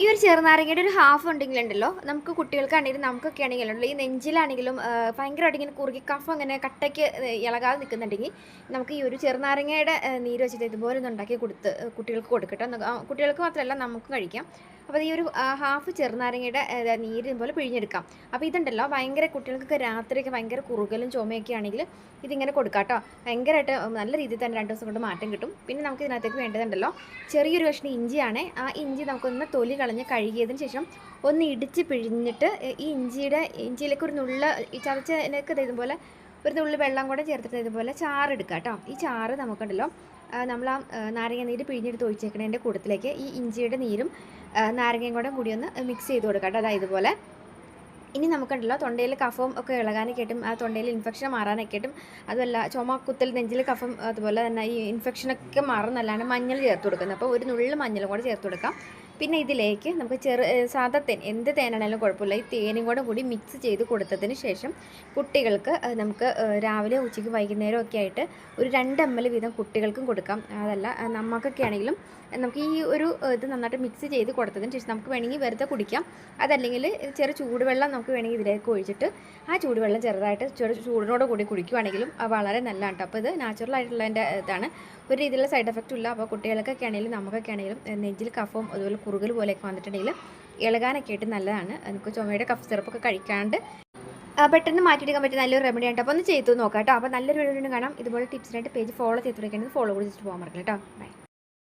ഈ ഒരു ചെറുനാരങ്ങയുടെ ഒരു ഹാഫ് ഉണ്ടെങ്കിലും ഉണ്ടല്ലോ നമുക്ക് കുട്ടികൾക്കാണെങ്കിലും നമുക്കൊക്കെ ആണെങ്കിലും ഈ നെഞ്ചിലാണെങ്കിലും ഭയങ്കരമായിട്ട് ഇങ്ങനെ കുറുകി കഫം അങ്ങനെ കട്ടയ്ക്ക് ഇളകാതെ നിൽക്കുന്നുണ്ടെങ്കിൽ നമുക്ക് ഈ ഒരു ചെറുനാരങ്ങയുടെ നീര് വെച്ചിട്ട് ഇതുപോലെ ഒന്ന് ഉണ്ടാക്കി കൊടുത്ത് കുട്ടികൾക്ക് കൊടുക്കട്ടെ. കുട്ടികൾക്ക് മാത്രമല്ല നമുക്കും കഴിക്കാം. അപ്പോൾ ഈ ഒരു ഹാഫ് ചെറുനാരങ്ങയുടെ നീര് ഇതുപോലെ പിഴിഞ്ഞെടുക്കാം. അപ്പോൾ ഇതുണ്ടല്ലോ ഭയങ്കര കുട്ടികൾക്കൊക്കെ രാത്രിയൊക്കെ ഭയങ്കര കുറുകലും ചുമയൊക്കെ ആണെങ്കിൽ ഇതിങ്ങനെ കൊടുക്കാം കേട്ടോ. ഭയങ്കരമായിട്ട് നല്ല രീതിയിൽ തന്നെ രണ്ട് ദിവസം കൊണ്ട് മാറ്റം കിട്ടും. പിന്നെ നമുക്ക് ഇതിനകത്തേക്ക് വേണ്ടതുണ്ടല്ലോ ചെറിയൊരു കഷ്ണം ഇഞ്ചിയാണ്. ആ ഇഞ്ചി നമുക്കൊന്ന് തൊലി കളഞ്ഞ് കഴുകിയതിന് ശേഷം ഒന്ന് ഇടിച്ച് പിഴിഞ്ഞിട്ട് ഈ ഇഞ്ചിയുടെ ഇഞ്ചിയിലേക്ക് ഒരു നുള്ള ചതച്ചതിനൊക്കെ ഇതുപോലെ ഒരു നുള്ളി വെള്ളം കൂടെ ചേർത്തിട്ട് ഇതുപോലെ ചാറ് എടുക്കുക കേട്ടോ. ഈ ചാറ് നമുക്കുണ്ടല്ലോ നമ്മൾ ആ നാരങ്ങ നീര് പിഴിഞ്ഞെടുത്ത് ഒഴിച്ചേക്കണതിന്റെ കൂട്ടത്തിലേക്ക് ഈ ഇഞ്ചിയുടെ നീരും നാരങ്ങയും കൂടെ കൂടി ഒന്ന് മിക്സ് ചെയ്ത് കൊടുക്കുക കേട്ടോ. അതായത് ഇതുപോലെ ഇനി നമുക്കുണ്ടല്ലോ തൊണ്ടയിൽ കഫം ഒക്കെ ഇളകാനൊക്കെയായിട്ടും ആ തൊണ്ടയിൽ ഇൻഫെക്ഷൻ മാറാനൊക്കെ ആയിട്ടും അതുമല്ല ചുമ കുത്തൽ നെഞ്ചിൽ കഫം അതുപോലെ തന്നെ ഈ ഇൻഫെക്ഷനൊക്കെ മാറുന്നല്ലാണ്ട് മഞ്ഞൾ ചേർത്ത് കൊടുക്കുന്നത്. അപ്പോൾ ഒരു നുള്ളിൽ മഞ്ഞളും കൂടെ ചേർത്ത് കൊടുക്കാം. പിന്നെ ഇതിലേക്ക് നമുക്ക് ചെറു സാധാ തേൻ എന്ത് തേനാണെങ്കിലും കുഴപ്പമില്ല. ഈ തേനും കൂടെ കൂടി മിക്സ് ചെയ്ത് കൊടുത്തതിന് ശേഷം കുട്ടികൾക്ക് നമുക്ക് രാവിലെ ഉച്ചയ്ക്ക് വൈകുന്നേരം ഒക്കെ ആയിട്ട് ഒരു രണ്ട് എം എൽ വീതം കുട്ടികൾക്കും കൊടുക്കാം. അതല്ല നമുക്കൊക്കെ ആണെങ്കിലും നമുക്ക് ഈ ഒരു ഇത് നന്നായിട്ട് മിക്സ് ചെയ്ത് കൊടുത്തതിന് ശേഷം നമുക്ക് വേണമെങ്കിൽ വെറുതെ കുടിക്കാം. അതല്ലെങ്കിൽ ചെറു ചൂടുവെള്ളം നമുക്ക് വേണമെങ്കിൽ ഇതിലേക്ക് ഒഴിച്ചിട്ട് ആ ചൂടുവെള്ളം ചെറുതായിട്ട് ചെറു ചൂടിനോട് കൂടി കുടിക്കുകയാണെങ്കിലും വളരെ നല്ലതാണ് അപ്പോൾ ഇത് നാച്ചുറൽ ആയിട്ടുള്ളതിന്റെ ഇതാണ്. ഒരു രീതിയിലുള്ള സൈഡ് എഫക്റ്റും ഇല്ല. അപ്പോൾ കുട്ടികൾക്കൊക്കെ ആണെങ്കിലും നമുക്കൊക്കെ ആണെങ്കിലും നെഞ്ചിൽ കഫവും അതുപോലെ കുറുകൽ പോലെയൊക്കെ വന്നിട്ടുണ്ടെങ്കിൽ ഇളകാനൊക്കെ ആയിട്ട് നല്ലതാണ്. നമുക്ക് ചുമയുടെ കഫ് സിറപ്പൊക്കെ കഴിക്കാണ്ട് പെട്ടെന്ന് മാറ്റിയെടുക്കാൻ പറ്റിയ നല്ലൊരു റെമഡി ആയിട്ട് അപ്പോൾ ഒന്ന് ചെയ്തു നോക്കാം കേട്ടോ. അപ്പോൾ നല്ലൊരു വീഡിയോ കാണാം. ഇതുപോലെ ടിപ്സിനായിട്ട് പേജ് ഫോളോ ചെയ്ത് തുടങ്ങിയിട്ടുണ്ടെങ്കിൽ ഫോളോ കൂടി ചെയ്തിട്ട് പോകാൻ മറക്കില്ല കേട്ടോ. ബൈ